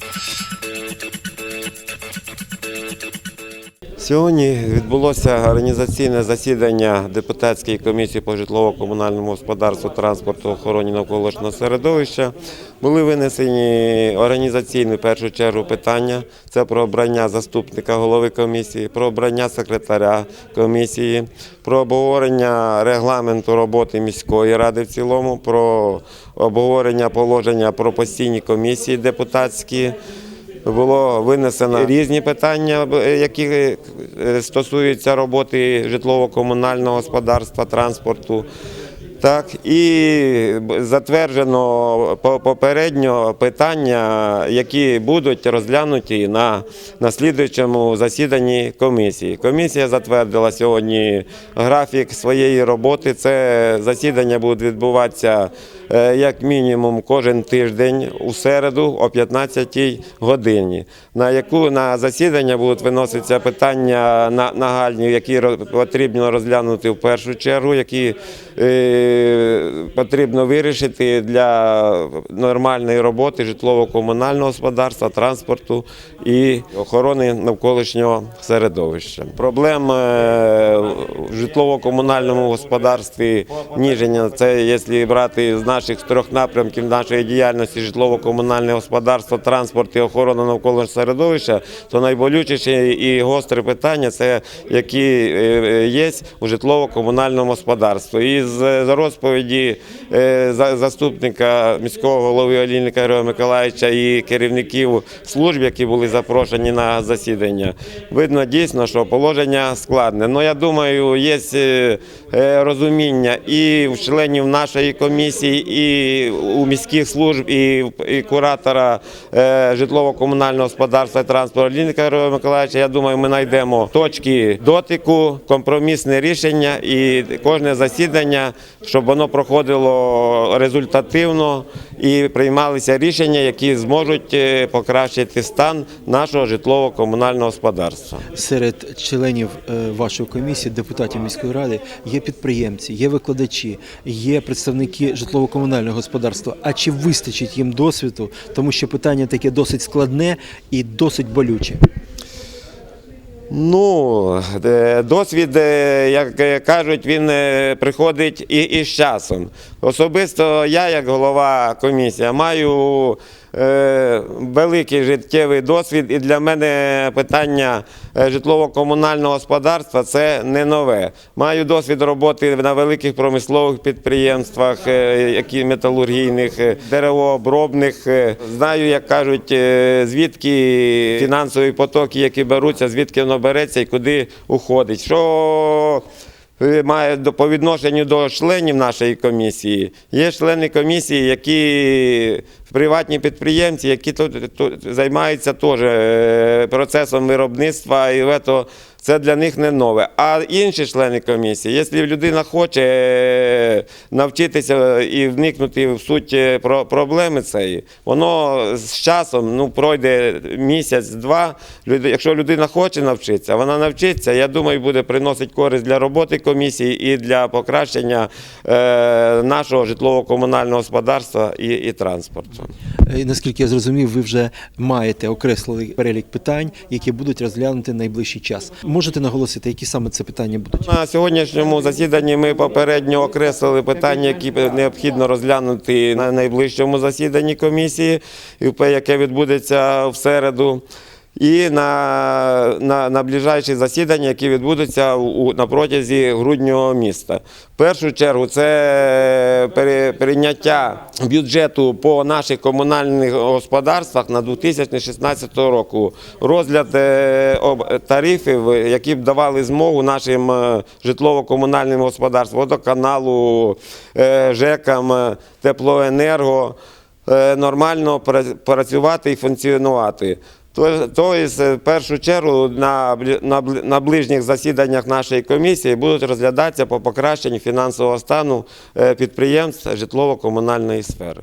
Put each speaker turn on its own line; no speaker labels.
Thank you. Сьогодні відбулося організаційне засідання депутатської комісії по житлово-комунальному господарству, транспорту, охороні навколишнього середовища. Були винесені організаційні в першу чергу питання. Це про обрання заступника голови комісії, про обрання секретаря комісії, про обговорення регламенту роботи міської ради в цілому, про обговорення положення про постійні комісії депутатські. Було винесено різні питання, е, які е, стосуються роботи житлово-комунального господарства, транспорту. Так, і затверджено по- попередньо питання, які будуть розглянуті на, на слідуючому засіданні комісії. Комісія затвердила сьогодні графік своєї роботи. Це засідання буде відбуватися як мінімум кожен тиждень у середу о 15 годині, на яку на засідання будуть виноситися питання на- нагальні, які потрібно розглянути в першу чергу, які е, потрібно вирішити для нормальної роботи житлово-комунального господарства, транспорту і охорони навколишнього середовища. Проблем е, в житлово-комунальному господарстві Ніження, це якщо брати з наших трьох напрямків нашої діяльності житлово-комунальне господарство, транспорт і охорона навколишнього середовища, то найболючіше і гостре питання це які е, є у житлово-комунальному господарстві. І з розповіді е, заступника міського голови Олійника Героя Миколаївича і керівників служб, які були запрошені на засідання, видно дійсно, що положення складне. Ну я думаю, є е, е, розуміння і в членів нашої комісії, і у міських служб, і, куратора е, житлово-комунального господарства і транспорту Олійника Героя Миколаївича. Я думаю, ми знайдемо точки дотику, компромісне рішення і кожне засідання, щоб воно проходило результативно і приймалися рішення, які зможуть е, покращити стан нашого житлово-комунального господарства.
Серед членів е, вашої комісії, депутатів міської ради, є підприємці, є викладачі, є представники житлово-комунального господарства. А чи вистачить їм досвіду? Тому що питання таке досить складне і досить болюче.
Ну, е, досвід, е, як е, кажуть, він приходить і, і з часом. Особисто я, як голова комісії, маю е, великий життєвий досвід, і для мене питання житлово-комунального господарства це не нове. Маю досвід роботи на великих промислових підприємствах, е, які металургійних, деревообробних. Знаю, як кажуть, звідки фінансові потоки, які беруться, звідки воно береться і куди уходить. Що має по відношенню до членів нашої комісії. Є члени комісії, які приватні підприємці, які тут, тут займаються теж е, процесом виробництва, і це, це для них не нове. А інші члени комісії, якщо людина хоче е, навчитися і вникнути в суть е, проблеми цієї, воно з часом ну, пройде місяць-два. Якщо людина хоче навчитися, вона навчиться, я думаю, буде приносити користь для роботи комісії і для покращення е, нашого житлово-комунального господарства і, і транспорту.
Е, Наскільки я зрозумів, ви вже маєте окреслили перелік питань, які будуть розглянути найближчий час. Можете наголосити, які саме це питання будуть?
На сьогоднішньому засіданні ми попередньо окреслили питання, які необхідно розглянути на найближчому засіданні комісії, яке відбудеться в середу. І на, на, на ближайші засідання, які відбудуться у, на протязі груднього міста. В першу чергу це прийняття бюджету по наших комунальних господарствах на 2016 року. Розгляд е, тарифів, які б давали змогу нашим е, житлово-комунальним господарствам, водоканалу, е, ЖЕКам, теплоенерго нормально працювати і функціонувати. Тобто, в першу чергу на на, ближніх засіданнях нашої комісії будуть розглядатися по покращенню фінансового стану е, підприємств житлово-комунальної сфери.